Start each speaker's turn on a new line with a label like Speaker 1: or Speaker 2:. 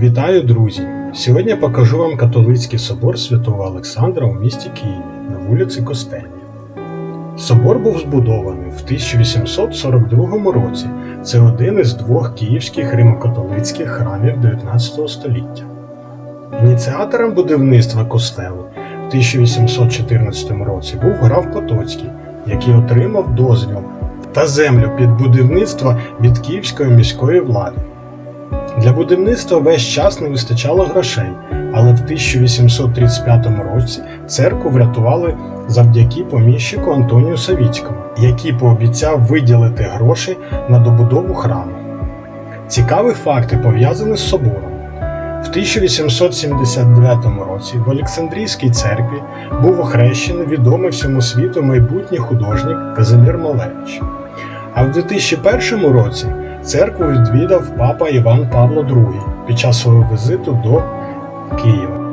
Speaker 1: Вітаю, друзі! Сьогодні покажу вам католицький собор Святого Олександра у місті Києві на вулиці Костельні. Собор був збудований в 1842 році. Це один із двох київських римокатолицьких храмів 19 століття. Ініціатором будівництва костелу в 1814 році був граф Потоцький, який отримав дозвіл та землю під будівництво від київської міської влади. Для будівництва весь час не вистачало грошей, але в 1835 році церкву врятували завдяки поміщику Антонію Савіцькому, який пообіцяв виділити гроші на добудову храму. Цікаві факти пов'язані з собором. В 1879 році в Олександрійській церкві був охрещений відомий всьому світу майбутній художник Казимір Малевич. А в 2001 році церкву відвідав папа Іван Павло II під час свого візиту до Києва.